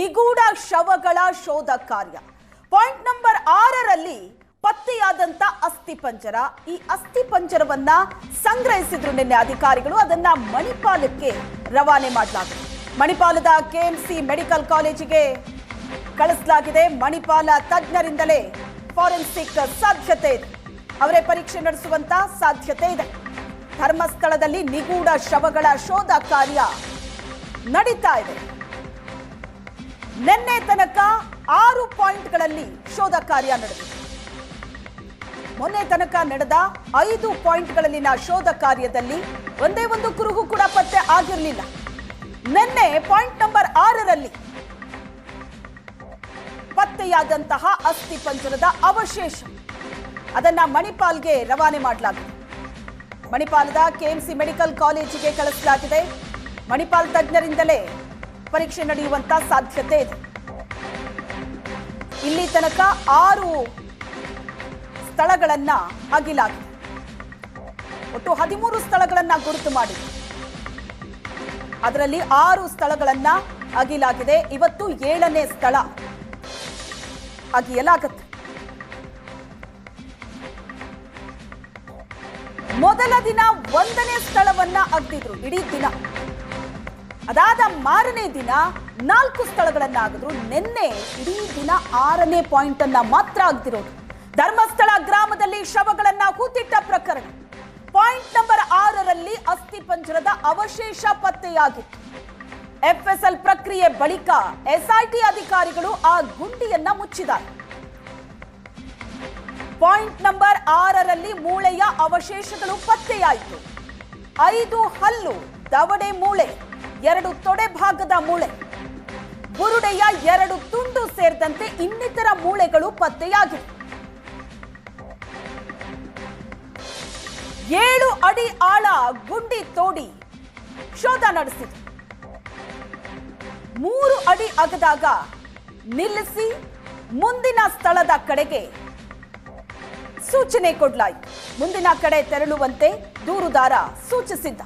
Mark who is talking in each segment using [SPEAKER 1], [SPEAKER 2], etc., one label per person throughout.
[SPEAKER 1] ನಿಗೂಢ ಶವಗಳ ಶೋಧ ಕಾರ್ಯ. ಪಾಯಿಂಟ್ ನಂಬರ್ ಆರರಲ್ಲಿ ಪತ್ತೆಯಾದಂತ ಅಸ್ಥಿ ಪಂಜರ. ಈ ಅಸ್ಥಿ ಪಂಜರವನ್ನ ಸಂಗ್ರಹಿಸಿದ್ರು ನಿನ್ನೆ ಅಧಿಕಾರಿಗಳು. ಅದನ್ನ ಮಣಿಪಾಲಕ್ಕೆ ರವಾನೆ ಮಾಡಲಾಗಿದೆ. ಮಣಿಪಾಲದ ಕೆಎಂಸಿ ಮೆಡಿಕಲ್ ಕಾಲೇಜಿಗೆ ಕಳಿಸಲಾಗಿದೆ. ಮಣಿಪಾಲ ತಜ್ಞರಿಂದಲೇ ಫಾರೆನ್ಸಿಕ್ ಸಾಧ್ಯತೆ ಇದೆ. ಅವರೇ ಪರೀಕ್ಷೆ ನಡೆಸುವಂತ ಸಾಧ್ಯತೆ ಇದೆ. ಧರ್ಮಸ್ಥಳದಲ್ಲಿ ನಿಗೂಢ ಶವಗಳ ಶೋಧ ಕಾರ್ಯ ನಡೀತಾ ಇದೆ. ನಿನ್ನೆ ತನಕ ಆರು ಪಾಯಿಂಟ್ಗಳಲ್ಲಿ ಶೋಧ ಕಾರ್ಯ ನಡೆದಿದೆ. ಮೊನ್ನೆ ತನಕ ನಡೆದ ಐದು ಪಾಯಿಂಟ್ಗಳಲ್ಲಿನ ಶೋಧ ಕಾರ್ಯದಲ್ಲಿ ಒಂದೇ ಒಂದು ಕುರುಹು ಕೂಡ ಪತ್ತೆ ಆಗಿರಲಿಲ್ಲ. ನಿನ್ನೆ ಪಾಯಿಂಟ್ ನಂಬರ್ ಆರರಲ್ಲಿ ಪತ್ತೆಯಾದಂತಹ ಅಸ್ಥಿ ಪಂಜರದ ಅವಶೇಷ. ಅದನ್ನ ಮಣಿಪಾಲ್ಗೆ ರವಾನೆ ಮಾಡಲಾಗಿದೆ. ಮಣಿಪಾಲದ ಕೆಎಂಸಿ ಮೆಡಿಕಲ್ ಕಾಲೇಜಿಗೆ ಕಳಿಸಲಾಗಿದೆ. ಮಣಿಪಾಲ್ ತಜ್ಞರಿಂದಲೇ ಪರೀಕ್ಷೆ ನಡೆಯುವಂತ ಸಾಧ್ಯತೆ ಇದೆ. ಇಲ್ಲಿ ತನಕ ಆರು ಸ್ಥಳಗಳನ್ನ ಅಗಿಲಾಗಿದೆ. ಒಟ್ಟು ಹದಿಮೂರು ಸ್ಥಳಗಳನ್ನ ಗುರುತು ಮಾಡಿ ಅದರಲ್ಲಿ ಆರು ಸ್ಥಳಗಳನ್ನ ಅಗಿಲಾಗಿದೆ. ಇವತ್ತು ಏಳನೇ ಸ್ಥಳ ಅಗಿಯಲಾಗುತ್ತೆ. ಮೊದಲ ದಿನ ಒಂದನೇ ಸ್ಥಳವನ್ನ ಅಗ್ದಿದ್ರು. ಇಡೀ ದಿನ. ಅದಾದ ಮಾರನೇ ದಿನ ನಾಲ್ಕು ಸ್ಥಳಗಳನ್ನಾಗಿದ್ರು ನಿನ್ನೆ ಇಡೀ ದಿನ ಆರನೇ ಪಾಯಿಂಟ್ ಅನ್ನ ಮಾತ್ರ ಆಗ್ತಿರೋದು ಧರ್ಮಸ್ಥಳ ಗ್ರಾಮದಲ್ಲಿ ಶವಗಳನ್ನ ಹೂತಿಟ್ಟ ಪ್ರಕರಣ. ಪಾಯಿಂಟ್ ನಂಬರ್ ಆರರಲ್ಲಿ ಅಸ್ಥಿ ಪಂಜರದ ಅವಶೇಷ ಪತ್ತೆಯಾಗಿತ್ತು. ಎಫ್ಎಸ್ಎಲ್ ಪ್ರಕ್ರಿಯೆ ಬಳಿಕ ಎಸ್ಐಟಿ ಅಧಿಕಾರಿಗಳು ಆ ಗುಂಡಿಯನ್ನ ಮುಚ್ಚಿದ್ದಾರೆ. ಪಾಯಿಂಟ್ ನಂಬರ್ ಆರರಲ್ಲಿ ಮೂಳೆಯ ಅವಶೇಷಗಳು ಪತ್ತೆಯಾಯಿತು. ಐದು ಹಲ್ಲು ದವಡೆ ಮೂಳೆ. ಎರಡು ತೊಡೆ ಭಾಗದ ಮೂಳೆ. ಬುರುಡೆಯ ಎರಡು ತುಂಡು ಸೇರಿದಂತೆ ಇನ್ನಿತರ ಮೂಳೆಗಳು ಪತ್ತೆಯಾಗಿವೆ. ಏಳು ಅಡಿ ಆಳ ಗುಂಡಿ ತೋಡಿ ಶೋಧ ನಡೆಸಿತು ಮೂರು ಅಡಿ ಅಗದಾಗ ನಿಲ್ಲಿಸಿ ಮುಂದಿನ ಸ್ಥಳದ ಕಡೆಗೆ ಸೂಚನೆ ಕೊಡಲಾಯಿತು. ಮುಂದಿನ ಕಡೆ ತೆರಳುವಂತೆ ದೂರುದಾರ ಸೂಚಿಸಿದ್ದ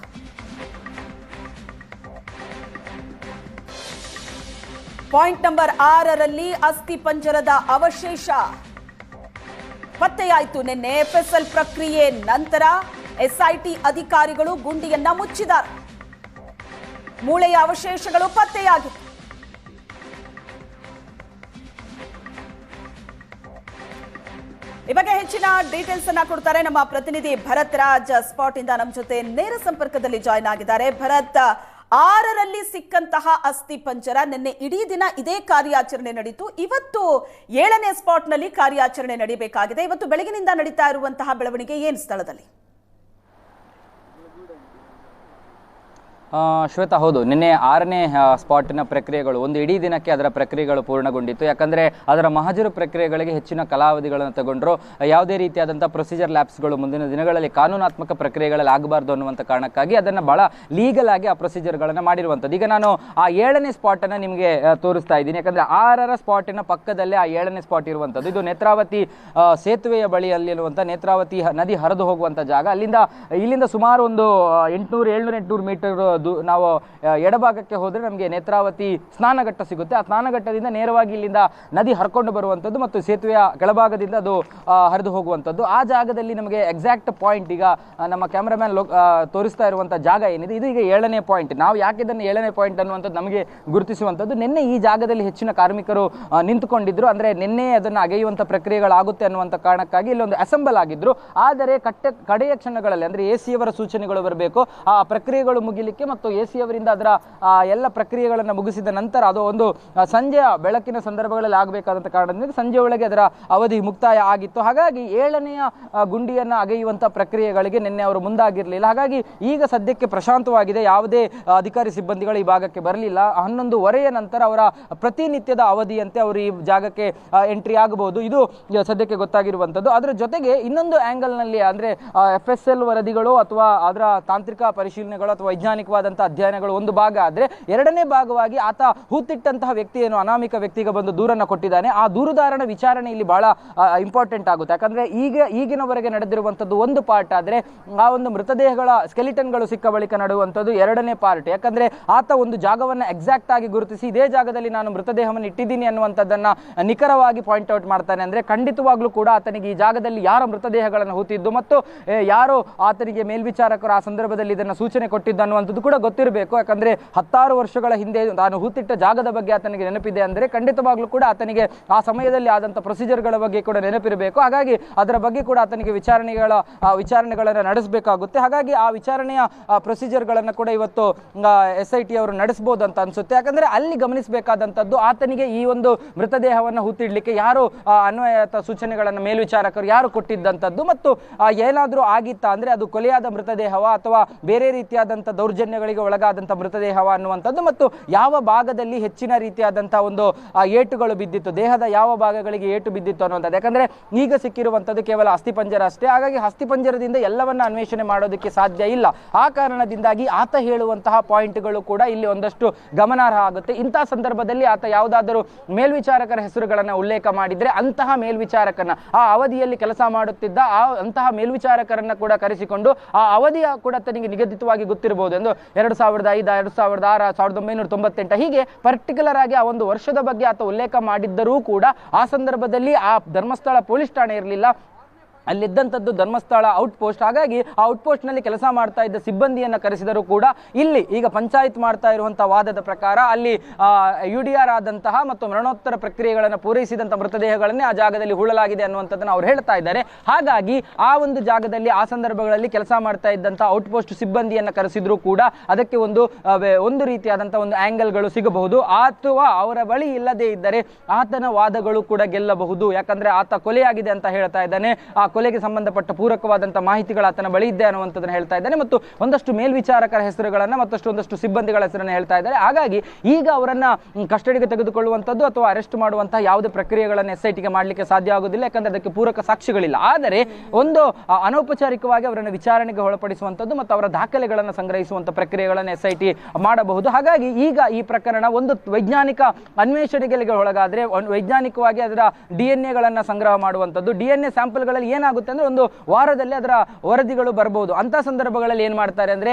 [SPEAKER 1] ಪಾಯಿಂಟ್ ನಂಬರ್ ಆರರಲ್ಲಿ ಅಸ್ಥಿ ಪಂಜರದ ಅವಶೇಷ. ಪತ್ತೆಯಾಯಿತು ನಿನ್ನೆ ಎಫ್ಎಸ್ಎಲ್ ಪ್ರಕ್ರಿಯೆ ನಂತರ ಎಸ್ಐಟಿ ಅಧಿಕಾರಿಗಳು ಗುಂಡಿಯನ್ನ ಮುಚ್ಚಿದ್ದಾರೆ. ಮೂಳೆಯ ಅವಶೇಷಗಳು ಪತ್ತೆಯಾಗಿತ್ತು. ಈ ಬಗ್ಗೆ ಹೆಚ್ಚಿನ ಡೀಟೇಲ್ಸ್ ಅನ್ನ ಕೊಡ್ತಾರೆ ನಮ್ಮ ಪ್ರತಿನಿಧಿ ಭರತ್ ರಾಜ್ ಸ್ಪಾಟ್ ಇಂದ ನಮ್ಮ ಜೊತೆ ನೇರ ಸಂಪರ್ಕದಲ್ಲಿ ಜಾಯ್ನ್ ಆಗಿದ್ದಾರೆ. ಭರತ್ ಆರರಲ್ಲಿ ಸಿಕ್ಕಂತಹ ಅಸ್ಥಿ ಪಂಜರ ನಿನ್ನೆ ಇಡೀ ದಿನ ಇದೇ ಕಾರ್ಯಾಚರಣೆ ನಡೀತು. ಇವತ್ತು ಏಳನೇ ಸ್ಪಾಟ್ನಲ್ಲಿ ಕಾರ್ಯಾಚರಣೆ ನಡೀಬೇಕಾಗಿದೆ. ಇವತ್ತು ಬೆಳಗಿನಿಂದ ನಡೀತಾ ಇರುವಂತಹ ಬೆಳವಣಿಗೆ ಏನು ಸ್ಥಳದಲ್ಲಿ?
[SPEAKER 2] ಶ್ವೇತಾ, ಹೌದು. ನಿನ್ನೆ ಆರನೇ ಸ್ಪಾಟಿನ ಪ್ರಕ್ರಿಯೆಗಳು, ಒಂದು ಇಡೀ ದಿನಕ್ಕೆ ಅದರ ಪ್ರಕ್ರಿಯೆಗಳು ಪೂರ್ಣಗೊಂಡಿತ್ತು. ಯಾಕಂದರೆ ಅದರ ಮಹಜರು ಪ್ರಕ್ರಿಯೆಗಳಿಗೆ ಹೆಚ್ಚಿನ ಕಲಾವಧಿಗಳನ್ನು ತಗೊಂಡ್ರು. ಯಾವುದೇ ರೀತಿಯಾದಂಥ ಪ್ರೊಸೀಜರ್ ಲ್ಯಾಬ್ಸ್ಗಳು ಮುಂದಿನ ದಿನಗಳಲ್ಲಿ ಕಾನೂನಾತ್ಮಕ ಪ್ರಕ್ರಿಯೆಗಳಲ್ಲಿ ಆಗಬಾರ್ದು ಅನ್ನುವಂಥ ಕಾರಣಕ್ಕಾಗಿ ಅದನ್ನು ಭಾಳ ಲೀಗಲ್ ಆಗಿ ಆ ಪ್ರೊಸೀಜರ್ಗಳನ್ನು ಮಾಡಿರುವಂಥದ್ದು. ಈಗ ನಾನು ಆ ಏಳನೇ ಸ್ಪಾಟನ್ನು ನಿಮಗೆ ತೋರಿಸ್ತಾ ಇದ್ದೀನಿ. ಯಾಕಂದರೆ ಆರರ ಸ್ಪಾಟಿನ ಪಕ್ಕದಲ್ಲೇ ಆ ಏಳನೇ ಸ್ಪಾಟ್ ಇರುವಂಥದ್ದು. ಇದು ನೇತ್ರಾವತಿ ಸೇತುವೆಯ ಬಳಿಯಲ್ಲಿರುವಂಥ ನೇತ್ರಾವತಿ ನದಿ ಹರಿದು ಹೋಗುವಂಥ ಜಾಗ. ಅಲ್ಲಿಂದ, ಇಲ್ಲಿಂದ ಸುಮಾರು ಒಂದು ಎಂಟುನೂರು, ಏಳ್ನೂರು ಎಂಟುನೂರು ಮೀಟರ್ ದು- ನಾವು ಎಡಭಾಗಕ್ಕೆ ಹೋದರೆ ನಮಗೆ ನೇತ್ರಾವತಿ ಸ್ನಾನಘಟ್ಟ ಸಿಗುತ್ತೆ. ಆ ಸ್ನಾನಘಟ್ಟದಿಂದ ನೇರವಾಗಿ ಇಲ್ಲಿಂದ ನದಿ ಹರ್ಕೊಂಡು ಬರುವಂಥದ್ದು ಮತ್ತು ಸೇತುವೆಯ ಕೆಳಭಾಗದಿಂದ ಅದು ಹರಿದು ಹೋಗುವಂಥದ್ದು. ಆ ಜಾಗದಲ್ಲಿ ನಮಗೆ ಎಕ್ಸಾಕ್ಟ್ ಪಾಯಿಂಟ್ ಈಗ ನಮ್ಮ ಕ್ಯಾಮ್ರಾಮ್ಯಾನ್ ಲೋ ತೋರಿಸ್ತಾ ಇರುವಂಥ ಜಾಗ ಏನಿದೆ, ಇದು ಈಗ ಏಳನೇ ಪಾಯಿಂಟ್ ನಾವು ಯಾಕೆ ಇದನ್ನು ಏಳನೇ ಪಾಯಿಂಟ್ ಅನ್ನುವಂಥದ್ದು ನಮಗೆ ಗುರುತಿಸುವಂಥದ್ದು? ನಿನ್ನೆ ಈ ಜಾಗದಲ್ಲಿ ಹೆಚ್ಚಿನ ಕಾರ್ಮಿಕರು ನಿಂತುಕೊಂಡಿದ್ದರು ಅಂದರೆ ನಿನ್ನೆ ಅದನ್ನು ಅಗೆಯುವಂಥ ಪ್ರಕ್ರಿಯೆಗಳಾಗುತ್ತೆ ಅನ್ನುವಂಥ ಕಾರಣಕ್ಕಾಗಿ ಇಲ್ಲೊಂದು ಅಸೆಂಬಲ್ ಆಗಿದ್ರು. ಆದರೆ ಕಟ್ಟೆ, ಕಡೆಯ ಕ್ಷಣಗಳಲ್ಲಿ, ಅಂದರೆ ಎ ಸಿಯವರ ಸೂಚನೆಗಳು ಬರಬೇಕು. ಆ ಪ್ರಕ್ರಿಯೆಗಳು ಮುಗಿಲಿಕ್ಕೆ ಮತ್ತು ಎ ಸಿಯವರಿಂದ ಅದರ ಎಲ್ಲ ಪ್ರಕ್ರಿಯೆಗಳನ್ನು ಮುಗಿಸಿದ ನಂತರ ಅದು ಒಂದು ಸಂಜೆಯ ಬೆಳಕಿನ ಸಂದರ್ಭಗಳಲ್ಲಿ ಆಗಬೇಕಾದಂಥ ಕಾರಣದಿಂದ ಸಂಜೆ ಒಳಗೆ ಅದರ ಅವಧಿ ಮುಕ್ತಾಯ ಆಗಿತ್ತು. ಹಾಗಾಗಿ ಏಳನೆಯ ಗುಂಡಿಯನ್ನ ಅಗೆಯುವಂಥ ಪ್ರಕ್ರಿಯೆಗಳಿಗೆ ನಿನ್ನೆ ಅವರು ಮುಂದಾಗಿರಲಿಲ್ಲ. ಹಾಗಾಗಿ ಈಗ ಸದ್ಯಕ್ಕೆ ಪ್ರಶಾಂತವಾಗಿದೆ. ಯಾವುದೇ ಅಧಿಕಾರಿ ಸಿಬ್ಬಂದಿಗಳು ಈ ಭಾಗಕ್ಕೆ ಬರಲಿಲ್ಲ. ಹನ್ನೊಂದುವರೆಯ ನಂತರ ಅವರ ಪ್ರತಿನಿತ್ಯದ ಅವಧಿಯಂತೆ ಅವರು ಈ ಜಾಗಕ್ಕೆ ಎಂಟ್ರಿ ಆಗಬಹುದು. ಇದು ಸದ್ಯಕ್ಕೆ ಗೊತ್ತಾಗಿರುವಂಥದ್ದು ಅದರ ಜೊತೆಗೆ ಇನ್ನೊಂದು ಆಂಗಲ್ನಲ್ಲಿ ಅಂದರೆ ಎಫ್ ಎಸ್ ಎಲ್ ವರದಿಗಳು ಅಥವಾ ಅದರ ತಾಂತ್ರಿಕ ಪರಿಶೀಲನೆಗಳು ಅಥವಾ ವೈಜ್ಞಾನಿಕವಾದ ವೈಜ್ಞಾನಿಕವಾದಂತಹ ಅಧ್ಯಯನಗಳು ಒಂದು ಭಾಗ ಆದ್ರೆ ಎರಡನೇ ಭಾಗವಾಗಿ ಆತ ಹೂತಿಟ್ಟಂತಹ ವ್ಯಕ್ತಿಯನ್ನು ಅನಾಮಿಕ ವ್ಯಕ್ತಿಗೆ ಬಂದು ದೂರನ್ನ ಕೊಟ್ಟಿದ್ದಾನೆ. ಆ ದೂರುದಾರನ ವಿಚಾರಣೆ ಇಲ್ಲಿ ಬಹಳ ಇಂಪಾರ್ಟೆಂಟ್ ಆಗುತ್ತೆ. ಯಾಕಂದ್ರೆ ಈಗ, ಈಗಿನವರೆಗೆ ನಡೆದಿರುವಂತದ್ದು ಒಂದು ಪಾರ್ಟ್ ಆದ್ರೆ ಆ ಒಂದು ಮೃತದೇಹಗಳ ಸ್ಕೆಲಿಟನ್ಗಳು ಸಿಕ್ಕ ಬಳಿಕ ನಡುವಂಥದ್ದು ಎರಡನೇ ಪಾರ್ಟ್. ಯಾಕಂದ್ರೆ ಆತ ಒಂದು ಜಾಗವನ್ನ ಎಕ್ಸಾಕ್ಟ್ ಆಗಿ ಗುರುತಿಸಿ ಇದೇ ಜಾಗದಲ್ಲಿ ನಾನು ಮೃತದೇಹವನ್ನು ಇಟ್ಟಿದ್ದೀನಿ ಅನ್ನುವಂಥದ್ದನ್ನ ನಿಖರವಾಗಿ ಪಾಯಿಂಟ್ ಔಟ್ ಮಾಡ್ತಾನೆ. ಅಂದ್ರೆ ಖಂಡಿತವಾಗ್ಲೂ ಕೂಡ ಆತನಿಗೆ ಈ ಜಾಗದಲ್ಲಿ ಯಾರ ಮೃತದೇಹಗಳನ್ನು ಹೂತಿದ್ದು ಮತ್ತು ಯಾರು ಆತನಿಗೆ ಮೇಲ್ವಿಚಾರಕರು ಆ ಸಂದರ್ಭದಲ್ಲಿ ಇದನ್ನ ಸೂಚನೆ ಕೊಟ್ಟಿದ್ದು ಅನ್ನುವಂಥದ್ದು ಕೂಡ ಗೊತ್ತಿರಬೇಕು. ಯಾಕಂದ್ರೆ ಹತ್ತಾರು ವರ್ಷಗಳ ಹಿಂದೆ ನಾನು ಹೂತಿಟ್ಟ ಜಾಗದ ಬಗ್ಗೆ ಆತನಿಗೆ ನೆನಪಿದೆ ಅಂದ್ರೆ ಖಂಡಿತವಾಗ್ಲೂ ಕೂಡ ಆತನಿಗೆ ಆ ಸಮಯದಲ್ಲಿ ಆದಂಥ ಪ್ರೊಸೀಜರ್ಗಳ ಬಗ್ಗೆ ಕೂಡ ನೆನಪಿರಬೇಕು. ಹಾಗಾಗಿ ಅದರ ಬಗ್ಗೆ ಕೂಡ ಆತನಿಗೆ ವಿಚಾರಣೆಗಳ ವಿಚಾರಣೆಗಳನ್ನು ನಡೆಸಬೇಕಾಗುತ್ತೆ. ಹಾಗಾಗಿ ಆ ವಿಚಾರಣೆಯ ಪ್ರೊಸೀಜರ್ಗಳನ್ನು ಕೂಡ ಇವತ್ತು ಎಸ್ ಐ ಟಿ ಅವರು ನಡೆಸಬಹುದು ಅಂತ ಅನ್ಸುತ್ತೆ. ಯಾಕಂದ್ರೆ ಅಲ್ಲಿ ಗಮನಿಸಬೇಕಾದಂಥದ್ದು ಆತನಿಗೆ ಈ ಒಂದು ಮೃತದೇಹವನ್ನು ಹೂತಿಡ್ಲಿಕ್ಕೆ ಯಾರು ಅನ್ವಯತ ಸೂಚನೆಗಳನ್ನು ಮೇಲ್ವಿಚಾರಕರು ಯಾರು ಕೊಟ್ಟಿದ್ದಂಥದ್ದು ಮತ್ತು ಏನಾದರೂ ಆಗಿತ್ತಾ ಅಂದ್ರೆ ಅದು ಕೊಲೆಯಾದ ಮೃತದೇಹವ ಅಥವಾ ಬೇರೆ ರೀತಿಯಾದಂಥ ದೌರ್ಜನ್ಯಗಳಿಗೆ ಒಳಗಾದಂಥ ಮೃತದೇಹವ ಅನ್ನುವಂಥದ್ದು ಮತ್ತು ಯಾವ ಭಾಗದಲ್ಲಿ ಹೆಚ್ಚಿನ ರೀತಿಯಾದಂಥ ಒಂದು ಏಟುಗಳು ಬಿದ್ದಿತ್ತು, ದೇಹದ ಯಾವ ಭಾಗಗಳಿಗೆ ಏಟು ಬಿದ್ದಿತ್ತು ಅನ್ನುವಂಥದ್ದು. ಯಾಕಂದ್ರೆ ಈಗ ಸಿಕ್ಕಿರುವಂಥದ್ದು ಕೇವಲ ಅಸ್ಥಿಪಂಜರ ಅಷ್ಟೇ. ಹಾಗಾಗಿ ಅಸ್ಥಿಪಂಜರದಿಂದ ಎಲ್ಲವನ್ನ ಅನ್ವೇಷಣೆ ಮಾಡೋದಕ್ಕೆ ಸಾಧ್ಯ ಇಲ್ಲ. ಆ ಕಾರಣದಿಂದಾಗಿ ಆತ ಹೇಳುವಂತಹ ಪಾಯಿಂಟ್ಗಳು ಕೂಡ ಇಲ್ಲಿ ಒಂದಷ್ಟು ಗಮನಾರ್ಹ ಆಗುತ್ತೆ. ಇಂಥ ಸಂದರ್ಭದಲ್ಲಿ ಆತ ಯಾವುದಾದರೂ ಮೇಲ್ವಿಚಾರಕರ ಹೆಸರುಗಳನ್ನ ಉಲ್ಲೇಖ ಮಾಡಿದ್ರೆ ಅಂತಹ ಮೇಲ್ವಿಚಾರಕನ, ಆ ಅವಧಿಯಲ್ಲಿ ಕೆಲಸ ಮಾಡುತ್ತಿದ್ದ ಆ ಅಂತಹ ಮೇಲ್ವಿಚಾರಕರನ್ನ ಕೂಡ ಕರೆಸಿಕೊಂಡು ಆ ಅವಧಿಯ ಕೂಡ ತನಗೆ ನಿಗದಿತವಾಗಿ ಗೊತ್ತಿರಬಹುದು ಎಂದು ಎರಡು ಸಾವಿರದ ಐದು, ಎರಡು ಸಾವಿರದ ಆರು, ಸಾವಿರದ ಒಂಬೈನೂರ ತೊಂಬತ್ತೆಂಟು. ಹೀಗೆ ಪರ್ಟಿಕ್ಯುಲರ್ ಆಗಿ ಆ ಒಂದು ವರ್ಷದ ಬಗ್ಗೆ ಆತ ಉಲ್ಲೇಖ ಮಾಡಿದ್ದರೂ ಕೂಡ ಆ ಸಂದರ್ಭದಲ್ಲಿ ಆ ಧರ್ಮಸ್ಥಳ ಪೊಲೀಸ್ ಠಾಣೆ ಇರಲಿಲ್ಲ. ಅಲ್ಲಿದ್ದಂಥದ್ದು ಧರ್ಮಸ್ಥಳ ಔಟ್ ಪೋಸ್ಟ್ ಹಾಗಾಗಿ ಆ ಔಟ್ ಪೋಸ್ಟ್ನಲ್ಲಿ ಕೆಲಸ ಮಾಡ್ತಾ ಇದ್ದ ಸಿಬ್ಬಂದಿಯನ್ನು ಕರೆಸಿದರೂ ಕೂಡ ಇಲ್ಲಿ ಈಗ ಪಂಚಾಯತ್ ಮಾಡ್ತಾ ಇರುವಂಥ ವಾದದ ಪ್ರಕಾರ ಅಲ್ಲಿ ಯು ಡಿ ಆರ್ ಆದಂತಹ ಮತ್ತು ಮರಣೋತ್ತರ ಪ್ರಕ್ರಿಯೆಗಳನ್ನು ಪೂರೈಸಿದಂಥ ಮೃತದೇಹಗಳನ್ನೇ ಆ ಜಾಗದಲ್ಲಿ ಹೂಳಲಾಗಿದೆ ಅನ್ನುವಂಥದ್ದನ್ನು ಅವ್ರು ಹೇಳ್ತಾ ಇದ್ದಾರೆ. ಹಾಗಾಗಿ ಆ ಒಂದು ಜಾಗದಲ್ಲಿ, ಆ ಸಂದರ್ಭಗಳಲ್ಲಿ ಕೆಲಸ ಮಾಡ್ತಾ ಇದ್ದಂಥ ಔಟ್ ಪೋಸ್ಟ್ ಸಿಬ್ಬಂದಿಯನ್ನು ಕರೆಸಿದ್ರು ಕೂಡ ಅದಕ್ಕೆ ಒಂದು ಒಂದು ರೀತಿಯಾದಂತಹ ಒಂದು ಆಂಗಲ್ಗಳು ಸಿಗಬಹುದು. ಅಥವಾ ಅವರ ಬಳಿ ಇಲ್ಲದೇ ಇದ್ದರೆ ಆತನ ವಾದಗಳು ಕೂಡ ಗೆಲ್ಲಬಹುದು. ಯಾಕಂದ್ರೆ ಆತ ಕೊಲೆಯಾಗಿದೆ ಅಂತ ಹೇಳ್ತಾ ಇದ್ದಾನೆ. ಆ ಕೊಲೆಗೆ ಸಂಬಂಧಪಟ್ಟ ಪೂರಕವಾದಂಥ ಮಾಹಿತಿಗಳು ಆತನ ಬಳಿ ಇದೆ ಅನ್ನುವಂಥದ್ದನ್ನು ಹೇಳ್ತಾ ಇದ್ದಾನೆ ಮತ್ತು ಒಂದಷ್ಟು ಮೇಲ್ವಿಚಾರಕರ ಹೆಸರುಗಳನ್ನು ಮತ್ತಷ್ಟು ಒಂದಷ್ಟು ಸಿಬ್ಬಂದಿಗಳ ಹೆಸರನ್ನು ಹೇಳ್ತಾ ಇದ್ದಾರೆ. ಹಾಗಾಗಿ ಈಗ ಅವರನ್ನು ಕಸ್ಟಡಿಗೆ ತೆಗೆದುಕೊಳ್ಳುವಂಥದ್ದು ಅಥವಾ ಅರೆಸ್ಟ್ ಮಾಡುವಂತಹ ಯಾವುದೇ ಪ್ರಕ್ರಿಯೆಗಳನ್ನು ಎಸ್ ಐ ಮಾಡಲಿಕ್ಕೆ ಸಾಧ್ಯ ಆಗುವುದಿಲ್ಲ, ಯಾಕಂದ್ರೆ ಅದಕ್ಕೆ ಪೂರಕ ಸಾಕ್ಷಿಗಳಿಲ್ಲ. ಆದರೆ ಒಂದು ಅನೌಪಚಾರಿಕವಾಗಿ ಅವರನ್ನು ವಿಚಾರಣೆಗೆ ಒಳಪಡಿಸುವಂಥದ್ದು ಮತ್ತು ಅವರ ದಾಖಲೆಗಳನ್ನು ಸಂಗ್ರಹಿಸುವಂಥ ಪ್ರಕ್ರಿಯೆಗಳನ್ನು ಎಸ್ ಐ ಟಿ ಮಾಡಬಹುದು. ಹಾಗಾಗಿ ಈಗ ಈ ಪ್ರಕರಣ ಒಂದು ವೈಜ್ಞಾನಿಕ ಅನ್ವೇಷಣೆಗಳಿಗೆ ಒಳಗಾದ್ರೆ ವೈಜ್ಞಾನಿಕವಾಗಿ ಅದರ ಡಿ ಎನ್ ಎಗಳನ್ನು ಸಂಗ್ರಹ ಮಾಡುವಂಥದ್ದು. ಡಿ ಎನ್ ಎ ಸ್ಯಾಂಪಲ್ಗಳಲ್ಲಿ ಏನಾಗುತ್ತೆ ಅಂದ್ರೆ ಒಂದು ವಾರದಲ್ಲಿ ಅದರ ವರದಿಗಳು ಬರಬಹುದು ಅಂತ ಸಂದರ್ಭಗಳಲ್ಲಿ ಏನ್ ಮಾಡ್ತಾರೆ ಅಂದ್ರೆ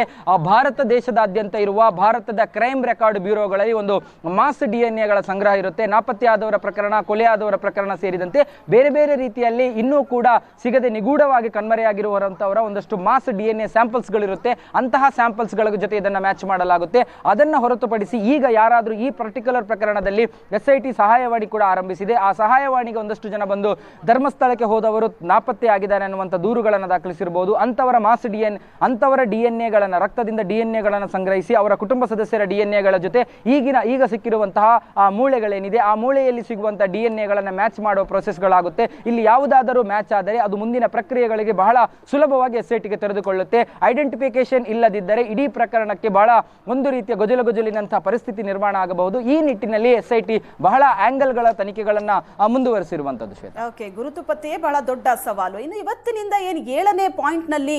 [SPEAKER 2] ಭಾರತ ದೇಶದಾದ್ಯಂತ ಇರುವ ಭಾರತದ ಕ್ರೈಮ್ ರೆಕಾರ್ಡ್ ಬ್ಯೂರೋಗಳಲ್ಲಿ ಒಂದು ಮಾಸ್ ಡಿ ಎನ್ ಎಗಳ ಸಂಗ್ರಹ ಇರುತ್ತೆ. ನಾಪತ್ತೆಯಾದವರ ಪ್ರಕರಣ ಕೊಲೆಯಾದವರ ಪ್ರಕರಣ ಸೇರಿದಂತೆ ಬೇರೆ ಬೇರೆ ರೀತಿಯಲ್ಲಿ ಇನ್ನೂ ಕೂಡ ಸಿಗದೆ ನಿಗೂಢವಾಗಿ ಕಣ್ಮರೆಯಾಗಿರುವಂಥವರ ಒಂದಷ್ಟು ಮಾಸ್ ಡಿ ಎನ್ ಎ ಸ್ಯಾಂಪಲ್ಸ್ಗಳಿರುತ್ತೆ. ಅಂತಹ ಸ್ಯಾಂಪಲ್ಸ್ಗಳ ಜೊತೆ ಇದನ್ನ ಮ್ಯಾಚ್ ಮಾಡಲಾಗುತ್ತೆ. ಅದನ್ನ ಹೊರತುಪಡಿಸಿ ಈಗ ಯಾರಾದರೂ ಈ ಪರ್ಟಿಕ್ಯುಲರ್ ಪ್ರಕರಣದಲ್ಲಿ ಎಸ್ ಐ ಟಿ ಸಹಾಯವಾಣಿ ಕೂಡ ಆರಂಭಿಸಿದೆ. ಆ ಸಹಾಯವಾಣಿಗೆ ಒಂದಷ್ಟು ಜನ ಬಂದು ಧರ್ಮಸ್ಥಳಕ್ಕೆ ಹೋದವರು ನಾಪತ್ತೆ ಆಗಿದ್ದಾರೆ ಅನ್ನುವಂಥ ದೂರುಗಳನ್ನು ದಾಖಲಿಸಿರಬಹುದು ಅಂತವರ ಮಾಸ್ ಡಿ ಎನ್ ಅಂತವರ ಡಿ ಎನ್ ಎಗಳನ್ನು ರಕ್ತದಿಂದ ಡಿ ಎನ್ ಎಗಳನ್ನು ಸಂಗ್ರಹಿಸಿ ಅವರ ಕುಟುಂಬ ಸದಸ್ಯರ ಡಿ ಎನ್ ಎಗಳ ಜೊತೆ ಈಗಿನ, ಈಗ ಸಿಕ್ಕಿರುವಂತಹ ಆ ಮೂಳೆಗಳೇನಿದೆ, ಆ ಮೂಳೆಯಲ್ಲಿ ಸಿಗುವಂಥ ಡಿ ಎನ್ ಎಗಳನ್ನು ಮ್ಯಾಚ್ ಮಾಡುವ ಪ್ರೊಸೆಸ್ಗಳಾಗುತ್ತೆ. ಇಲ್ಲಿ ಯಾವುದಾದರೂ ಮ್ಯಾಚ್ ಆದರೆ ಅದು ಮುಂದಿನ ಪ್ರಕ್ರಿಯೆಗಳಿಗೆ ಬಹಳ ಸುಲಭವಾಗಿ ಎಸ್ ಐಟಿಗೆ ಟಿಗೆ ತೆರೆದುಕೊಳ್ಳುತ್ತೆ. ಐಡೆಂಟಿಫಿಕೇಶನ್ ಇಲ್ಲದಿದ್ದರೆ ಇಡೀ ಪ್ರಕರಣಕ್ಕೆ ಬಹಳ ಒಂದು ರೀತಿಯ ಗೊಜಲು ಗೊಜಲಿನಂತಹ ಪರಿಸ್ಥಿತಿ ನಿರ್ಮಾಣ ಆಗಬಹುದು. ಈ ನಿಟ್ಟಿನಲ್ಲಿ ಎಸ್ ಐ ಟಿ ಬಹಳ ಆಂಗಲ್ಗಳ ತನಿಖೆಗಳನ್ನ ಮುಂದುವರೆಸಿರುವಂತದ್ದು
[SPEAKER 1] ಓಕೆ, ಗುರುತು ಪತ್ತೆಯೇ ಬಹಳ ದೊಡ್ಡ ಸವಾಲು. ಇನ್ನು ಇವತ್ತಿನಿಂದ ಏನು ಏಳನೇ ಪಾಯಿಂಟ್ನಲ್ಲಿ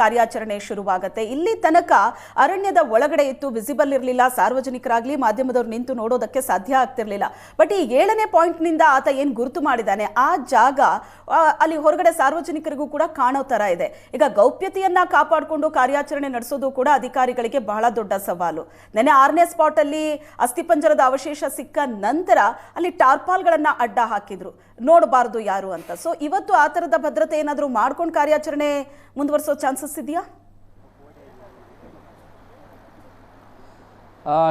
[SPEAKER 1] ಕಾರ್ಯಾಚರಣೆ ಶುರುವಾಗುತ್ತೆ. ಇಲ್ಲಿ ತನಕ ಅರಣ್ಯದ ಒಳಗಡೆ ಇತ್ತು ವಿಸಿಬಲ್ ಇರಲಿಲ್ಲ. ಸಾರ್ವಜನಿಕರಾಗ್ಲಿ ಮಾಧ್ಯಮದವ್ರು ನಿಂತು ನೋಡೋದಕ್ಕೆ ಸಾಧ್ಯ ಆಗ್ತಿರ್ಲಿಲ್ಲ. ಬಟ್ ಈ ಏಳನೇ ಪಾಯಿಂಟ್ನಿಂದ ಆತ ಏನು ಗುರುತು ಮಾಡಿದ್ದಾನೆ ಆ ಜಾಗ ಅಲ್ಲಿ ಹೊರಗಡೆ ಸಾರ್ವಜನಿಕರಿಗೂ ಕೂಡ ಕಾಣೋ ತರ ಇದೆ. ಈಗ ಗೌಪ್ಯತೆಯನ್ನ ಕಾಪಾಡಿಕೊಂಡು ಕಾರ್ಯಾಚರಣೆ ನಡೆಸೋದು ಕೂಡ ಅಧಿಕಾರಿಗಳಿಗೆ ಬಹಳ ದೊಡ್ಡ ಸವಾಲು. ನೆನೆ ಆರನೇ ಸ್ಪಾಟ್ ಅಲ್ಲಿ ಅಸ್ಥಿಪಂಜರದ ಅವಶೇಷ ಸಿಕ್ಕ ನಂತರ ಅಲ್ಲಿ ಟಾರ್ಪಾಲ್ಗಳನ್ನ ಅಡ್ಡ ಹಾಕಿದ್ರು. ನೋಡಬಾರ್ದು ಯಾರು ಅಂತ. ಸೊ ಇವತ್ತು ಆ ಥರದ ಭದ್ರತೆ ಏನಾದರೂ ಮಾಡ್ಕೊಂಡು ಕಾರ್ಯಾಚರಣೆ ಮುಂದುವರಿಸೋ ಚಾನ್ಸಸ್ ಇದೆಯಾ?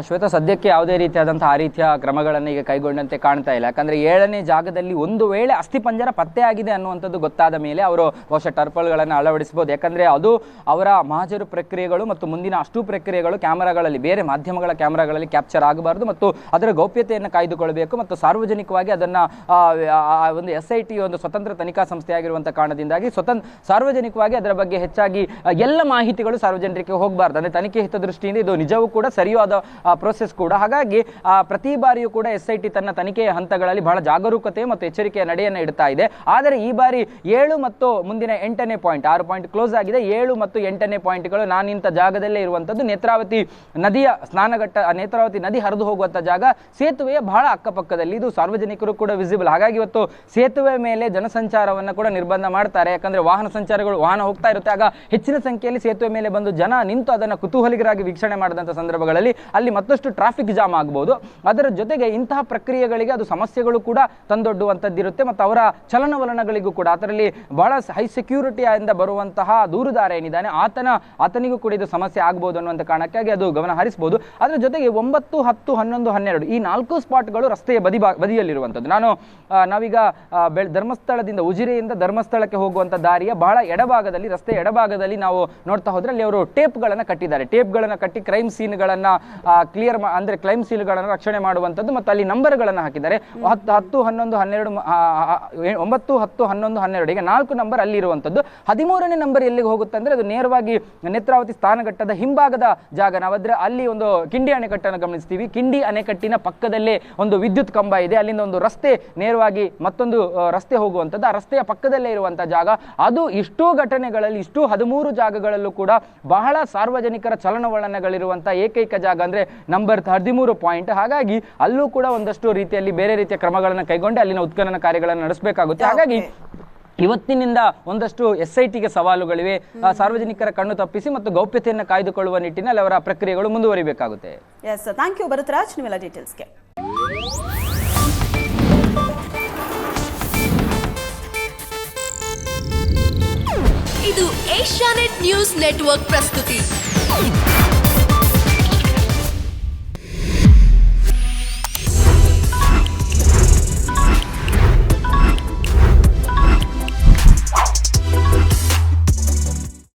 [SPEAKER 2] ಶ್ವೇತಾ, ಸದ್ಯಕ್ಕೆ ಯಾವುದೇ ರೀತಿಯಾದಂಥ ಆ ರೀತಿಯ ಕ್ರಮಗಳನ್ನು ಈಗ ಕೈಗೊಂಡಂತೆ ಕಾಣ್ತಾ ಇಲ್ಲ. ಯಾಕಂದ್ರೆ ಏಳನೇ ಜಾಗದಲ್ಲಿ ಒಂದು ವೇಳೆ ಅಸ್ಥಿಪಂಜರ ಪತ್ತೆಯಾಗಿದೆ ಅನ್ನುವಂಥದ್ದು ಗೊತ್ತಾದ ಮೇಲೆ ಅವರು ಬಹುಶಃ ಟರ್ಪಲ್ಗಳನ್ನು ಅಳವಡಿಸಬಹುದು. ಯಾಕಂದ್ರೆ ಅದು ಅವರ ಮಹಾಜರು ಪ್ರಕ್ರಿಯೆಗಳು ಮತ್ತು ಮುಂದಿನ ಅಷ್ಟು ಪ್ರಕ್ರಿಯೆಗಳು ಕ್ಯಾಮರಾಗಳಲ್ಲಿ, ಬೇರೆ ಮಾಧ್ಯಮಗಳ ಕ್ಯಾಮರಾಗಳಲ್ಲಿ ಕ್ಯಾಪ್ಚರ್ ಆಗಬಾರ್ದು ಮತ್ತು ಅದರ ಗೌಪ್ಯತೆಯನ್ನು ಕಾಯ್ದುಕೊಳ್ಳಬೇಕು ಮತ್ತು ಸಾರ್ವಜನಿಕವಾಗಿ ಅದನ್ನ ಒಂದು ಎಸ್ ಐ ಟಿ ಒಂದು ಸ್ವತಂತ್ರ ತನಿಖಾ ಸಂಸ್ಥೆಯಾಗಿರುವಂಥ ಕಾರಣದಿಂದಾಗಿ ಸ್ವತಂತ್ರ ಸಾರ್ವಜನಿಕವಾಗಿ ಅದರ ಬಗ್ಗೆ ಹೆಚ್ಚಾಗಿ ಎಲ್ಲ ಮಾಹಿತಿಗಳು ಸಾರ್ವಜನಿಕರಿಗೆ ಹೋಗಬಾರ್ದು. ಅಂದ್ರೆ ತನಿಖೆ ಹಿತದೃಷ್ಟಿಯಿಂದ ಇದು ನಿಜವೂ ಕೂಡ ಸರಿಯಾದ ಪ್ರೋಸೆಸ್ ಕೂಡ. ಹಾಗಾಗಿ ಪ್ರತಿ ಬಾರಿಯೂ ಕೂಡ ಎಸ್ ತನ್ನ ತನಿಖೆಯ ಹಂತಗಳಲ್ಲಿ ಬಹಳ ಜಾಗರೂಕತೆ ಮತ್ತು ಎಚ್ಚರಿಕೆಯ ನಡೆಯನ್ನು ಇಡ್ತಾ ಇದೆ. ಆದರೆ ಈ ಬಾರಿ ಏಳು ಮತ್ತು ಮುಂದಿನ ಎಂಟನೇ ಪಾಯಿಂಟ್ ಆರು ಪಾಯಿಂಟ್ ಕ್ಲೋಸ್ ಆಗಿದೆ. ಏಳು ಮತ್ತು ಎಂಟನೇ ಪಾಯಿಂಟ್ಗಳು ನಾನು ನಿಂತ ಜಾಗದಲ್ಲೇ ಇರುವಂಥದ್ದು. ನೇತ್ರಾವತಿ ನದಿಯ ಸ್ನಾನಘಟ್ಟ ನೇತ್ರಾವತಿ ನದಿ ಹರಿದು ಹೋಗುವಂಥ ಜಾಗ ಸೇತುವೆಯ ಬಹಳ ಅಕ್ಕಪಕ್ಕದಲ್ಲಿ. ಇದು ಸಾರ್ವಜನಿಕರು ಕೂಡ ವಿಸಿಬಲ್ ಹಾಗಾಗಿ ಇವತ್ತು ಸೇತುವೆ ಮೇಲೆ ಜನಸಂಚಾರವನ್ನು ಕೂಡ ನಿರ್ಬಂಧ ಮಾಡ್ತಾರೆ. ಯಾಕಂದ್ರೆ ವಾಹನ ಸಂಚಾರಗಳು, ವಾಹನ ಹೋಗ್ತಾ ಇರುತ್ತೆ. ಆಗ ಹೆಚ್ಚಿನ ಸಂಖ್ಯೆಯಲ್ಲಿ ಸೇತುವೆ ಮೇಲೆ ಬಂದು ಜನ ನಿಂತು ಅದನ್ನು ಕುತೂಹಲಿಗರಾಗಿ ವೀಕ್ಷಣೆ ಮಾಡಿದಂಥ ಸಂದರ್ಭಗಳಲ್ಲಿ ಅಲ್ಲಿ ಮತ್ತಷ್ಟು ಟ್ರಾಫಿಕ್ ಜಾಮ್ ಆಗ್ಬೋದು. ಅದರ ಜೊತೆಗೆ ಇಂತಹ ಪ್ರಕ್ರಿಯೆಗಳಿಗೆ ಅದು ಸಮಸ್ಯೆಗಳು ಕೂಡ ತಂದೊಡ್ಡುವಂಥದ್ದಿರುತ್ತೆ. ಮತ್ತು ಅವರ ಚಲನವಲನಗಳಿಗೂ ಕೂಡ ಅದರಲ್ಲಿ ಬಹಳ ಹೈ ಸೆಕ್ಯೂರಿಟಿಯಿಂದ ಬರುವಂತಹ ದೂರುದಾರ ಏನಿದ್ದಾನೆ, ಆತನ, ಆತನಿಗೂ ಕೂಡ ಇದು ಸಮಸ್ಯೆ ಆಗ್ಬೋದು ಅನ್ನುವಂಥ ಕಾರಣಕ್ಕಾಗಿ ಅದು ಗಮನ ಹರಿಸಬಹುದು ಅದರ ಜೊತೆಗೆ ಒಂಬತ್ತು, ಹತ್ತು, ಹನ್ನೊಂದು, ಹನ್ನೆರಡು ಈ ನಾಲ್ಕು ಸ್ಪಾಟ್ಗಳು ರಸ್ತೆಯ ಬದಿ ಬದಿಯಲ್ಲಿರುವಂಥದ್ದು. ನಾನು ನಾವೀಗ ಧರ್ಮಸ್ಥಳದಿಂದ ಉಜಿರೆಯಿಂದ ಧರ್ಮಸ್ಥಳಕ್ಕೆ ಹೋಗುವಂಥ ದಾರಿಯ ಬಹಳ ಎಡಭಾಗದಲ್ಲಿ, ರಸ್ತೆಯ ಎಡಭಾಗದಲ್ಲಿ ನಾವು ನೋಡ್ತಾ ಹೋದ್ರೆ ಅಲ್ಲಿ ಅವರು ಟೇಪ್ಗಳನ್ನು ಕಟ್ಟಿದ್ದಾರೆ. ಟೇಪ್ಗಳನ್ನು ಕಟ್ಟಿ ಕ್ರೈಮ್ ಸೀನ್ಗಳನ್ನು ಕ್ಲಿಯರ್ ಅಂದ್ರೆ ಕ್ಲೈಮ್ ಸೀಲ್ಗಳನ್ನು ರಕ್ಷಣೆ ಮಾಡುವಂಥದ್ದು ಮತ್ತು ಅಲ್ಲಿ ನಂಬರ್ಗಳನ್ನು ಹಾಕಿದ್ದಾರೆ. ಹತ್ತು ಹತ್ತು ಹನ್ನೊಂದು ಹನ್ನೆರಡು ಆ, ಆ, ಒಂಬತ್ತು ಹತ್ತು ಹನ್ನೊಂದು ಹನ್ನೆರಡು ಈಗ ನಾಲ್ಕು ನಂಬರ್ ಅಲ್ಲಿ ಇರುವಂಥದ್ದು. ಹದಿಮೂರನೇ ನಂಬರ್ ಎಲ್ಲಿಗೆ ಹೋಗುತ್ತೆ ಅಂದ್ರೆ ಅದು ನೇರವಾಗಿ ನೇತ್ರಾವತಿ ಸ್ಥಾನಘಟ್ಟದ ಹಿಂಭಾಗದ ಜಾಗ. ನಾವಾದ್ರೆ ಅಲ್ಲಿ ಒಂದು ಕಿಂಡಿ ಅಣೆಕಟ್ಟನ್ನು ಗಮನಿಸ್ತೀವಿ. ಕಿಂಡಿ ಅಣೆಕಟ್ಟಿನ ಪಕ್ಕದಲ್ಲೇ ಒಂದು ವಿದ್ಯುತ್ ಕಂಬ ಇದೆ. ಅಲ್ಲಿಂದ ಒಂದು ರಸ್ತೆ ನೇರವಾಗಿ ಮತ್ತೊಂದು ರಸ್ತೆ ಹೋಗುವಂಥದ್ದು. ಆ ರಸ್ತೆಯ ಪಕ್ಕದಲ್ಲೇ ಇರುವಂಥ ಜಾಗ. ಅದು ಇಷ್ಟೋ ಘಟನೆಗಳಲ್ಲಿ ಇಷ್ಟು ಹದಿಮೂರು ಜಾಗಗಳಲ್ಲೂ ಕೂಡ ಬಹಳ ಸಾರ್ವಜನಿಕರ ಚಲನವಲನಗಳಿರುವಂಥ ಏಕೈಕ ಜಾಗ ಅಂದ್ರೆ ನಂಬರ್ ಹದಿಮೂರು ಪಾಯಿಂಟ್. ಹಾಗಾಗಿ ಅಲ್ಲೂ ಕೂಡ ಒಂದಷ್ಟು ರೀತಿಯಲ್ಲಿ ಬೇರೆ ರೀತಿಯ ಕ್ರಮಗಳನ್ನು ಕೈಗೊಂಡು ಅಲ್ಲಿನ ಉತ್ಖನನ ಕಾರ್ಯಗಳನ್ನು ನಡೆಸಬೇಕಾಗುತ್ತೆ. ಹಾಗಾಗಿ ಇವತ್ತಿನಿಂದ ಒಂದಷ್ಟು ಎಸ್ ಐ ಟಿಗೆ ಸವಾಲುಗಳಿವೆ. ಆ, ಸಾರ್ವಜನಿಕರ ಕಣ್ಣು ತಪ್ಪಿಸಿ ಮತ್ತು ಗೌಪ್ಯತೆಯನ್ನು ಕಾಯ್ದುಕೊಳ್ಳುವ ನಿಟ್ಟಿನಲ್ಲಿ ಅವರ ಪ್ರಕ್ರಿಯೆಗಳು ಮುಂದುವರಿಬೇಕಾಗುತ್ತೆ.
[SPEAKER 1] Yes thank you Bharatraj. ನಿಮ್ಮೆಲ್ಲ ಡೀಟೇಲ್ಸ್ಗೆ
[SPEAKER 3] ಇದು ಏಷ್ಯಾನೆಟ್ ನ್ಯೂಸ್ ನೆಟ್ವರ್ಕ್ ಪ್ರಸ್ತುತಿ.